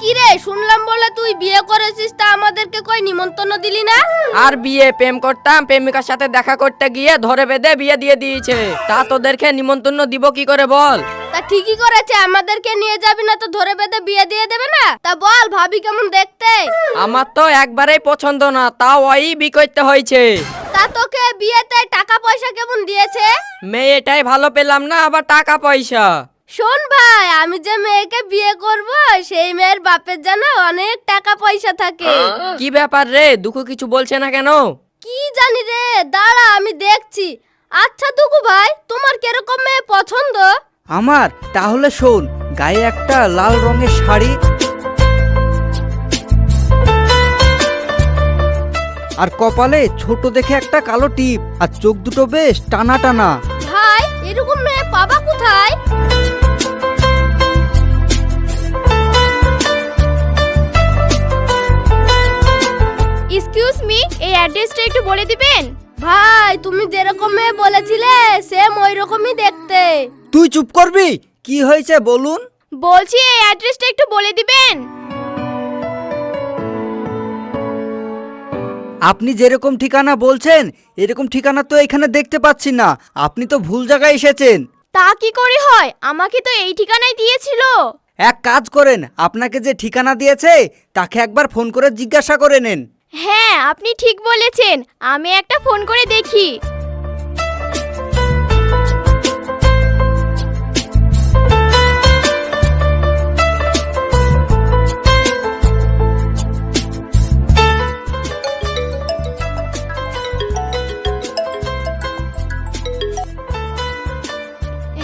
কি রে শুনলাম বলে তুই বিয়ে করেছিস তা আমাদেরকে কই নিমন্ত্রণ দিলি না? আর বিয়ে প্রেম করতাম প্রেমিকার সাথে দেখা করতে গিয়ে ধরে বেঁধে বিয়ে দিয়ে দিয়েছে। তা তোদেরকে নিমন্ত্রণ দিব কি করে বল? তা ঠিকই করেছে আমাদেরকে নিয়ে যাবি না তো ধরে বেঁধে বিয়ে দিয়ে দেবে না? তা বল ভাবি কেমন দেখতে? আমার তো একবারেই পছন্দ না তাও ওই বি করতে হয়েছে। তা তোকে বিয়েতে টাকা পয়সা কেমন দিয়েছে? মেয়েটাই ভালো পেলাম না আবার টাকা পয়সা। শোন ভাই আমি যে মেয়েকে বিয়ে করব সেই মেয়ের বাপের জানা অনেক টাকা পয়সা থাকে। কি ব্যাপার রে? দুঃখ কিছু বলছে না কেন? কি জানি রে? দাঁড়া আমি দেখছি। আচ্ছা দুকু ভাই তোমার কীরকম মেয়ে পছন্দ? আমার? তাহলে শোন গায়ে একটা লাল রঙের শাড়ি। আর কপালে ছোট দেখে একটা কালো টিপ আর চোখ দুটো বেশ টানা টানা। ভাই এরকম মেয়ে পাবা কোথায়? এক্সকিউজ মি এই অ্যাড্রেসটা একটু বলে দিবেন? ভাই তুমি যেরকম মেয়ে বলেছিলে সেম ওই রকমই দেখতে। তুই চুপ করবি? কি হয়েছে বলুন? বলছি এই অ্যাড্রেসটা একটু বলে দিবেন? আপনি যেরকম ঠিকানা বলছেন এরকম ঠিকানা তো এখানে দেখতে পাচ্ছি না। আপনি তো ভুল জায়গায় এসেছেন। তা কি করে হয়? আমাকে তো এই ঠিকানায় দিয়েছিল। এক কাজ করেন আপনাকে যে ঠিকানা দিয়েছে তাকে একবার ফোন করে জিজ্ঞাসা করে নেন। হ্যাঁ আপনি ঠিক বলেছেন। আমি একটা ফোন করে দেখি।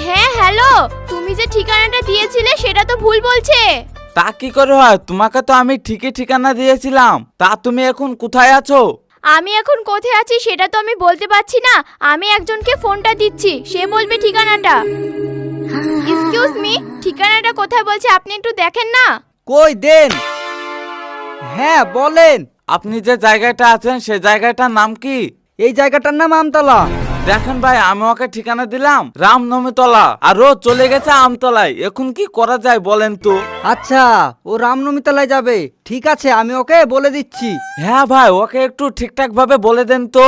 হ্যাঁ হ্যালো, তুমি যে ঠিকানাটা দিয়েছিলে, সেটা তো ভুল বলছে। তা কি করে হয়? তোমাকে তো আমি ঠিকই ঠিকানা দিয়েছিলাম। তা তুমি এখন কোথায় আছো? আমি এখন কোথায় আছি সেটা তো আমি বলতে পারছি না। আমি একজনকে ফোনটা দিচ্ছি। সে বলবে ঠিকানাটা। এক্সকিউজ মি ঠিকানাটা কোথায় বলছে আপনি একটু দেখেন না। কই দেন। হ্যাঁ বলেন। আপনি যে জায়গাটা আছেন সে জায়গাটার নাম কি? এই জায়গাটার নাম আমতলা। দেখেন ভাই আমি ওকে ঠিকানা দিলাম রামনবমীতলা আর ও চলে গেছে আমতলায় এখন কি করা যায় বলেন তো? আচ্ছা ও রামনবমীতলায় যাবে। ঠিক আছে আমি ওকে বলে দিচ্ছি। হ্যাঁ ভাই ওকে একটু ঠিকঠাক ভাবে বলে দেন তো।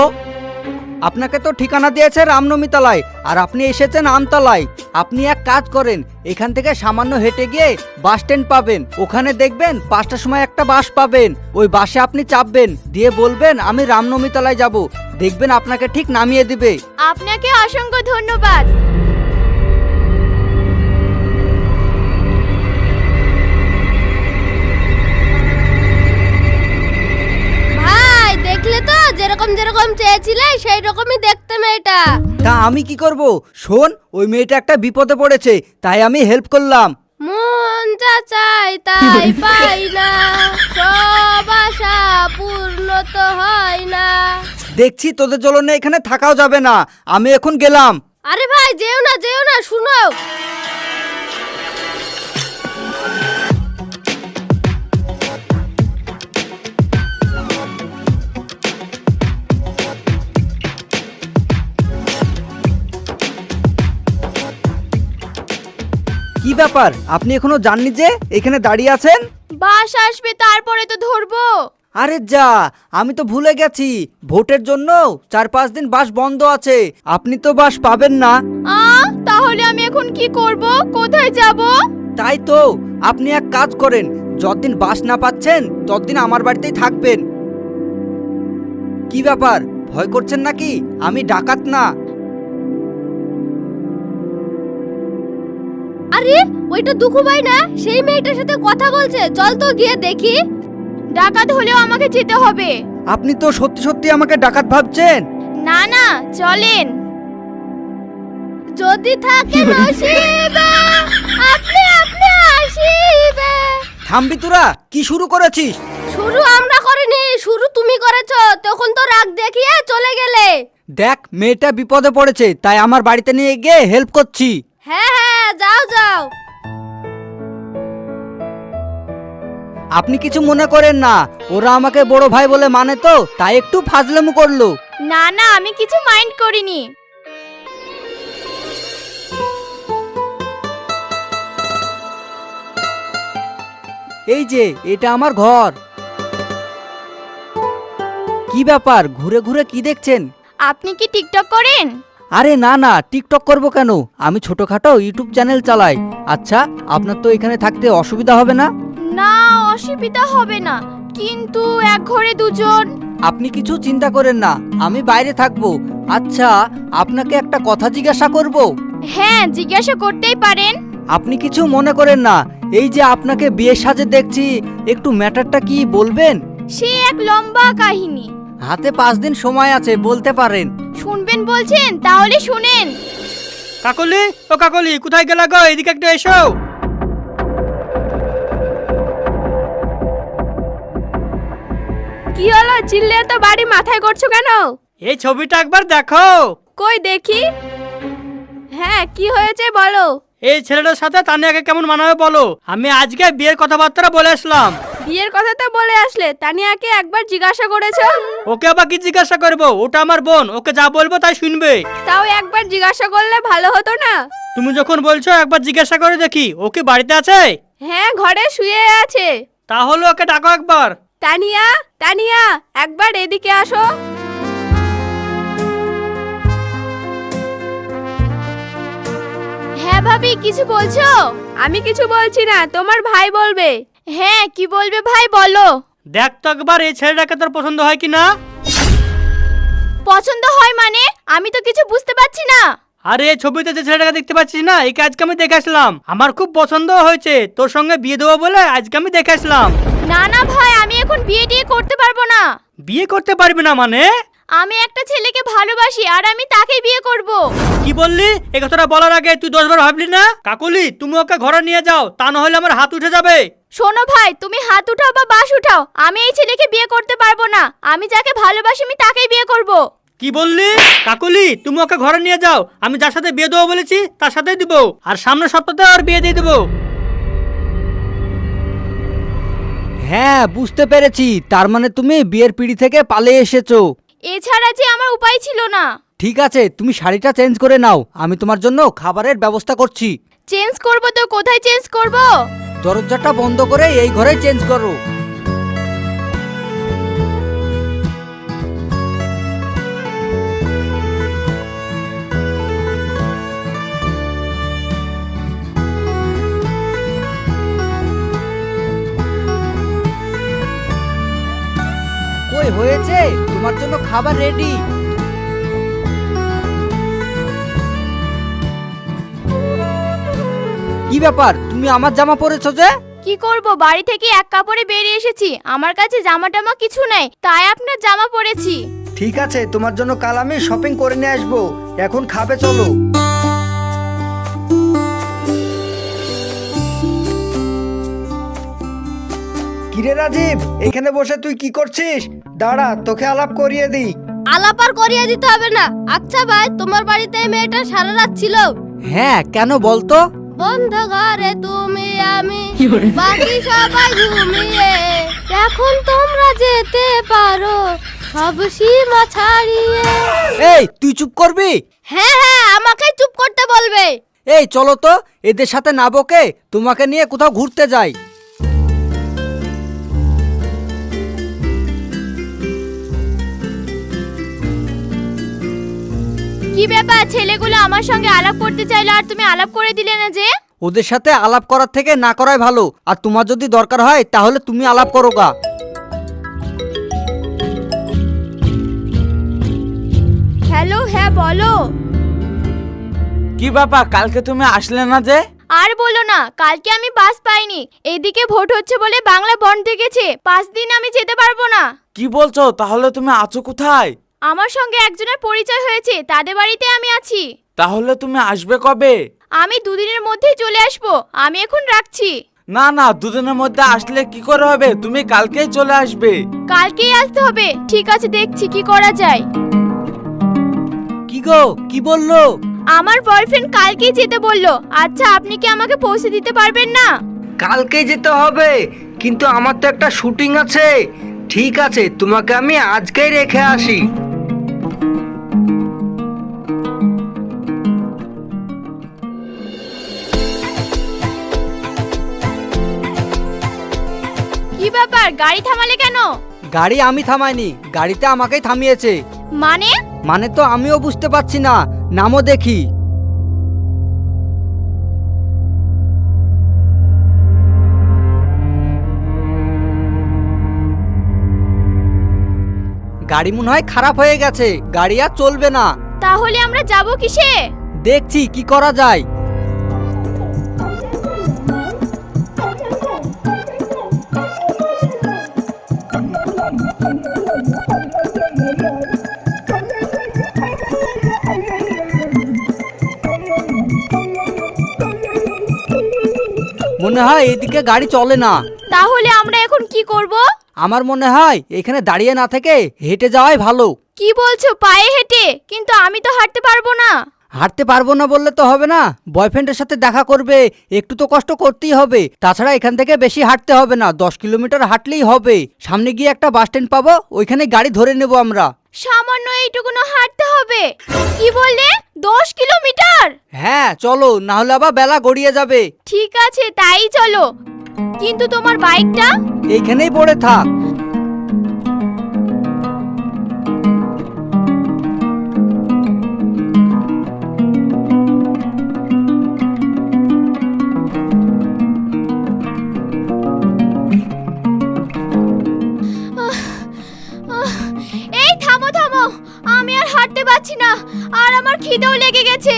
আপনাকে তো ঠিকানা দিয়েছে রামনবমীতলায় আর আপনি এসেছেন আমতলায়। আপনি এক কাজ করেন, এখান থেকে সামান্য হেঁটে গিয়ে বাস স্ট্যান্ড পাবেন। ওখানে দেখবেন পাঁচটার সময় একটা বাস পাবেন। ওই বাসে আপনি চাপবেন, দিয়ে বলবেন, আমি রামনবমীতলায় যাব। দেখবেন আপনাকে ঠিক নামিয়ে দিবে। আপনাকে অসংখ্য ধন্যবাদ। ভাই, দেখলে তো? যেরকম যেরকম চেয়েছিলে সেই রকমই দেখতে মেয়েটা। তা আমি কি করব? শোন ওই মেয়েটা একটা বিপদে পড়েছে তাই আমি হেল্প করলাম। মন যা চাই তাই পাই না সব আশা পূর্ণ তো হয় না। দেখছি তোদের জ্বলনে এখানে থাকাও যাবে না আমি এখন গেলাম। আরে ভাই যেও না যেও না শুনো। কি ব্যাপার? আপনি এখনও জাননি যে এখানে দাঁড়িয়ে আছেন? বাস আসবে তারপরে তো ধরবো। আরে যা আমি তো ভুলে গেছি। ভোটের জন্য চার পাঁচ দিন বাস বন্ধ আছে। আপনি তো বাস পাবেন না। আ তাহলে আমি এখন কি করব? কোথায় যাব? তাই তো আপনি এক কাজ করেন। যতদিন বাস না পাচ্ছেন ততদিন আমার বাড়িতেই থাকবেন। কি ব্যাপার? ভয় করছেন নাকি? আমি ডাকাত না। আরে ওইটা দুঃখু ভাই না সেই মেয়েটার সাথে কথা বলছে। চল তো গিয়ে দেখি। ডাকাত হলেও আমাকে যেতে হবে। আপনি তো সত্যি সত্যি আমাকে ডাকাত ভাবছেন? না না চলেন। যদি থাকে নসিবে আপনি আপনি আসিবে। থামবি তোরা কি শুরু করেছিস? শুরু আমরা করিনি শুরু তুমি করেছ তখন তো রাগ দেখিয়ে চলে গেলে। দেখ মেয়েটা বিপদে পড়েছে তাই আমার বাড়িতে নিয়ে গিয়ে হেল্প করছি। হ্যাঁ হ্যাঁ যাও যাও। আপনি কিছু মনে করেন না ওরা আমাকে বড় ভাই বলে মানে তো তাই একটু ফাজলামো করল। না না আমি কিছু মাইন্ড করিনি। এই যে এটা আমার ঘর। কি ব্যাপার ঘুরে ঘুরে কি দেখছেন? আপনি কি টিকটক করেন? আরে না না টিকটক করব কেন? আমি ছোটখাটো ইউটিউব চ্যানেল চালাই। আচ্ছা আপনার তো এখানে থাকতে অসুবিধা হবে না? না অসুবিধা হবে না। কিন্তু এক ঘরে দুজন। আপনি কিছু চিন্তা করেন না আমি বাইরে থাকব। আচ্ছা আপনাকে একটা কথা জিজ্ঞাসা করব? হ্যাঁ জিজ্ঞাসা করতেই পারেন। আপনি কিছু মনে করেন না এই যে আপনাকে বিয়ে সাজে দেখছি একটু ম্যাটারটা কি বলবেন? সে এক লম্বা কাহিনী। হাতে পাঁচ দিন সময় আছে বলতে পারেন। শুনবেন বলছেন তাহলে শুনেন। কাকলি ও কাকলি কোথায় গেলা গো? এদিকে একটু এসো। কি হলো? চিল্লে তো বাড়ি মাথায় করছ কেন? এই ছবিটা একবার দেখো। কই দেখি? হ্যাঁ কি হয়েছে বলো। এই ছেলেটার সাথে তানিয়াকে কেমন মানাবে বলো? আমি আজকে বিয়ের কথাবার্তা বলে আসলাম। বিয়ের কথা তো বলে আসলে তানিয়াকে একবার জিজ্ঞাসা করেছ? ওকে আবার কি জিজ্ঞাসা করব? ওটা আমার বোন ওকে যা বলব তাই শুনবে। তাও একবার জিজ্ঞাসা করলে ভালো হতো না? তুমি যখন বলছো একবার জিজ্ঞাসা করে দেখি ও কি বাড়িতে আছে? হ্যাঁ ঘরে শুয়ে আছে। তাহলে ওকে ডাকো একবার। তানিয়া তানিয়া একবার এদিকে আসো। হ্যাঁ ভাবি কিছু বলছো? আমি কিছু বলছি না তোমার ভাই বলবে। হ্যাঁ কি বলবে ভাই বলো। দেখ তো একবার এই ছেলেটাকে তোর পছন্দ হয় কি না পছন্দ হয় মানে? আমি তো কিছু বুঝতে পারছি না। আরে এই ছবিতে যে ছেলেটাকে দেখতে পাচ্ছিস না একে আজকে আমি দেখে আসলাম। আমার খুব পছন্দ হয়েছে তোর সঙ্গে বিয়ে দেবো বলে আজকে আমি দেখে আসলাম। না না ভাই আমি এখন বিয়ে টিয়ে করতে পারব না। বিয়ে করতে পারবি না মানে? আমি একটা ছেলেকে ভালোবাসি আর আমি তাকেই বিয়ে করব। কি বললি? এ কথাটা বলার আগে তুই দশবার ভাবলি না? কাকুলি তুমি ওকে ঘরে নিয়ে যাও তা না হলে আমার হাত উঠে যাবে। শোনো ভাই তুমি হাত উঠাও বা বাস উঠাও আমি এই ছেলেকে বিয়ে করতে পারব না। আমি যাকে ভালোবাসি আমি তাকেই বিয়ে করব। কি বললি? কাকুলি তুমি ওকে ঘরে নিয়ে যাও আমি যার সাথে বিয়ে দেবো বলেছি তার সাথেই দিব। আর সামনের সপ্তাহে আর বিয়ে দিয়ে দেবো। হ্যাঁ বুঝতে পেরেছি। তার মানে তুমি বিয়ের পিড়ি থেকে পালিয়ে এসেছ। এছাড়া যে আমার উপায় ছিল না। ঠিক আছে তুমি শাড়িটা চেঞ্জ করে নাও। আমি তোমার জন্য খাবারের ব্যবস্থা করছি। চেঞ্জ করব তো কোথায় চেঞ্জ করব? দরজাটা বন্ধ করে এই ঘরে চেঞ্জ করো। কই হয়েছে? তোমার জন্য খাবার রেডি কি ব্যাপার? তুমি আমার জামা পরেছো যে? কি করব? বাড়ি থেকে এক কাপড়ে বেরিয়ে এসেছি। আমার কাছে জামা টামা কিছু নাই তাই আপনার জামা পরেছি। ঠিক আছে তোমার জন্য কাল আমি শপিং করে নিয়ে আসব। এখন খাবে চলো। কিরে রাজীব এখানে বসে তুই কি করছিস? দাঁড়া তোকে আলাপ করিয়ে দিই। আলাপ আর করিয়ে দিতে হবে না। আচ্ছা ভাই তোমার বাড়িতে এই মেয়েটা সারা রাত ছিল? হ্যাঁ কেন বলতো? বন্ধ ঘরে তুমি আমি বাকি সবাই ঘুমিয়ে। এখন তোমরা যেতে পারো সব সীমা ছাড়িয়ে। এই তুই চুপ করবি? হ্যাঁ হ্যাঁ আমাকে চুপ করতে বলবে। এই চলো তো এদের সাথে না বকে তোমাকে নিয়ে কোথাও ঘুরতে যাই। কি ব্যাপার? ছেলেগুলো আমার সঙ্গে আলাপ করতে চাইলো আর তুমি আলাপ করে দিলে না যে? ওদের সাথে আলাপ করার থেকে না করাই ভালো। আর তোমার যদি দরকার হয় তাহলে তুমি আলাপ করো গা। হ্যালো হ্যাঁ বলো। কি ব্যাপার কালকে তুমি আসলে না যে? আর বলো না কালকে আমি বাস পাইনি। এইদিকে ভোট হচ্ছে বলে বাংলা বন্ধ গেছে। পাঁচ দিন আমি যেতে পারব না। কি বলছো? তাহলে তুমি আছো কোথায়? আমার সঙ্গে একজনের পরিচয় হয়েছে তাদের বাড়িতে আমি আছি। তাহলে তুমি আসবে কবে? আমি দুদিনের মধ্যেই চলে আসব আমি এখন রাখছি। না না দুদিনের মধ্যে আসলে কি করে হবে? তুমি কালকেই চলে আসবে। কালকেই আসতে হবে ঠিক আছে দেখছি কি করা যায়। কি গো কি বলল? আমার বয়ফ্রেন্ড কালকেই যেতে বলল আচ্ছা আপনি কি আমাকে পৌঁছে দিতে পারবেন না? কালকে যেতে হবে কিন্তু আমার তো একটা শুটিং আছে। ঠিক আছে তোমাকে আমি আজকেই রেখে আসি। ব্যাপার? গাড়ি থামালে কেন? গাড়ি আমি থামাইনি গাড়িতে আমাকেই থামিয়েছে। মানে? মানে তো আমিও বুঝতে পারছি না নামও দেখি। গাড়ি মনে হয় খারাপ হয়ে গেছে গাড়ি আর চলবে না। তাহলে আমরা যাব কিসে? দেখছি কি করা যায়। মনে হয় এদিকে গাড়ি চলে না। তাহলে আমরা এখন কি করব? আমার মনে হয় এখানে দাঁড়িয়ে না থেকে হেঁটে যাওয়াই ভালো। কি বলছো পায়ে হেঁটে? কিন্তু আমি তো হাঁটতে পারব না। হাঁটতে পারব না বললে তো হবে না। বয়ফ্রেন্ডের সাথে দেখা করবে একটু তো কষ্ট করতেই হবে। তাছাড়া এখান থেকে বেশি হাঁটতে হবে না দশ কিলোমিটার হাঁটলেই হবে। সামনে গিয়ে একটা বাস স্ট্যান্ড পাবো ওইখানে গাড়ি ধরে নেব আমরা। সামান্য এইটুকুনো হাঁটতে হবে। কি বললে? দশ কিলোমিটার? হ্যাঁ চলো না হলে আবার বেলা গড়িয়ে যাবে। ঠিক আছে তাই চলো। কিন্তু তোমার বাইকটা? এইখানেই পড়ে থাক। আহ, এই থামো থামো। আমি আর হাঁটতে পারছি না। আর আমার খিদেও লেগে গেছে।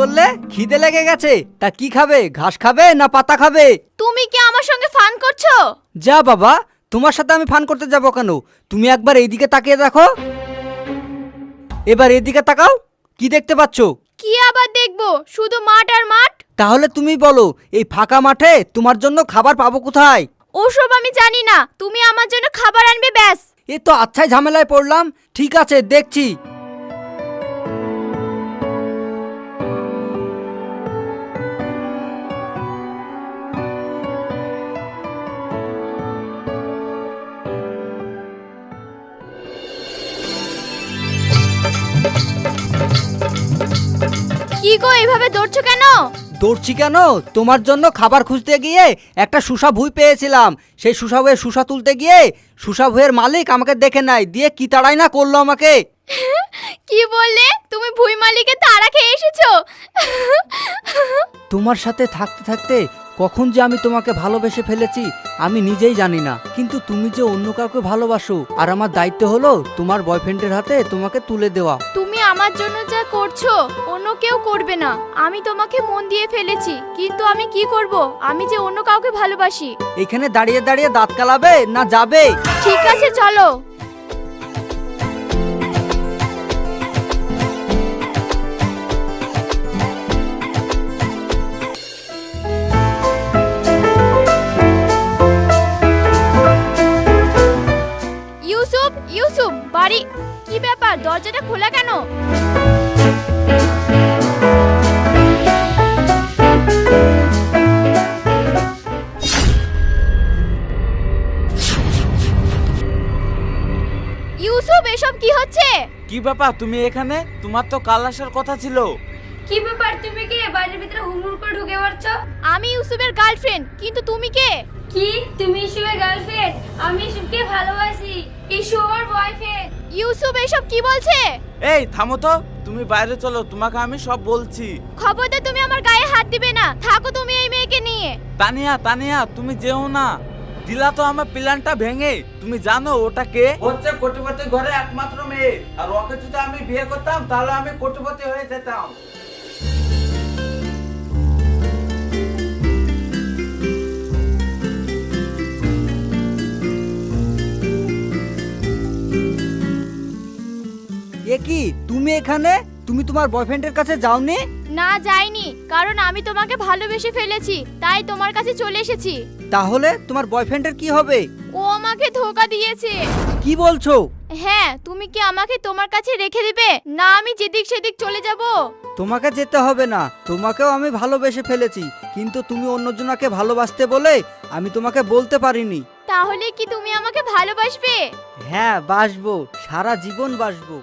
বললে? খিদে লেগে গেছে। তা কি খাবে? ঘাস খাবে না পাতা খাবে? তুমি কি আমার সঙ্গে ফান করছ? যা বাবা তোমার সাথে আমি ফান করতে যাব কেন? তুমি একবার এইদিকে তাকিয়ে দেখো। এবার এদিকে তাকাও। কি দেখতে পাচ্ছো? কি আবার দেখব? শুধু মাঠ আর মাঠ? তাহলে তুমি বলো এই ফাঁকা মাঠে তোমার জন্য খাবার পাবো কোথায়? ওসব আমি জানি না। তুমি আমার জন্য খাবার আনবে ব্যাস। এ তো আচ্ছাই ঝামেলায় পড়লাম। ঠিক আছে দেখছি। গো এইভাবে দৌড়ছো কেন? দৌড়ছি কেন? তোমার জন্য খাবার খুঁজতে গিয়ে একটা সুসা ভুই পেয়েছিলাম। সেই সুসা ভুয়ে সুসা তুলতে গিয়ে সুসা ভুয়ের মালিক আমাকে দেখে নাই। দিয়ে কি তাড়াই না করল আমাকে? কি বললে? তুমি ভুই মালিকের তাড়া খেয়ে এসেছ। তোমার সাথে থাকতে থাকতে কখন যে আমি তোমাকে ভালোবেসে ফেলেছি আমি নিজেই জানি না। কিন্তু তুমি যে অন্য কাউকে ভালোবাসো আর আমার দায়িত্ব হলো তোমার বয়ফ্রেন্ডের হাতে তোমাকে তুলে দেওয়া। তুমি আমার জন্য যা করছ অন্য কেউ করবে না। আমি তোমাকে মন দিয়ে ফেলেছি কিন্তু আমি কি করব? আমি যে অন্য কাউকে ভালোবাসি। এখানে দাঁড়িয়ে দাঁড়িয়ে দাঁত কালাবে না যাবে? ঠিক আছে চলো। বাড়ি? কি ব্যাপার? দরজাটা খোলা কেন? ইউসুফ, এসব কি হচ্ছে? কি ব্যাপার? তুমি এখানে? তোমার তো কাল আসার কথা ছিল। কি ব্যাপার? তুমি কি? বাড়ির ভিতরে হুড়মুড় করে ঢুকে পড়ছো? আমি ইউসুফের গার্লফ্রেন্ড কিন্তু তুমি কে? কি? তুমি ইসুবের গার্লফ্রেন্ড? আমি ইসুবকে ভালোবাসি। ইসু আমার বয়ফ্রেন্ড ইউসুফ এসব কি বলছে? এই থামো তো। তুমি বাইরে চলো তোমাকে আমি সব বলছি। খবরদার তুমি আমার গায়ে হাত দিবে না। থাকো তুমি এই মেয়েকে নিয়ে। তানিয়া তানিয়া তুমি যেও না। দিলা তো আমার প্ল্যানটা ভেঙে। তুমি জানো ওটা কে? হচ্ছে কোটিপতি ঘরে একমাত্র মেয়ে। আর ওকে যদি আমি বিয়ে করতাম তাহলে আমি কোটিপতি হয়ে যেতাম। এ কি তুমি এখানে? তুমি তোমার বয়ফ্রেন্ডের কাছে যাওনি? না যাইনি কারণ আমি তোমাকে ভালোবেসে ফেলেছি তাই তোমার কাছে চলে এসেছি। তাহলে তোমার বয়ফ্রেন্ডের কি হবে? ও আমাকে ধোকা দিয়েছে। কি বলছো? হ্যাঁ তুমি কি আমাকে তোমার কাছে রেখে দিবে? না আমি যেদিক সেদিক চলে যাব। তোমাকে যেতে হবে না তোমাকেও আমি ভালোবেসে ফেলেছি কিন্তু তুমি অন্যজনাকে ভালোবাসতে বলে আমি তোমাকে বলতে পারিনি। তাহলে কি তুমি আমাকে ভালোবাসবে? হ্যাঁ বাসবো সারা জীবন বাসবো।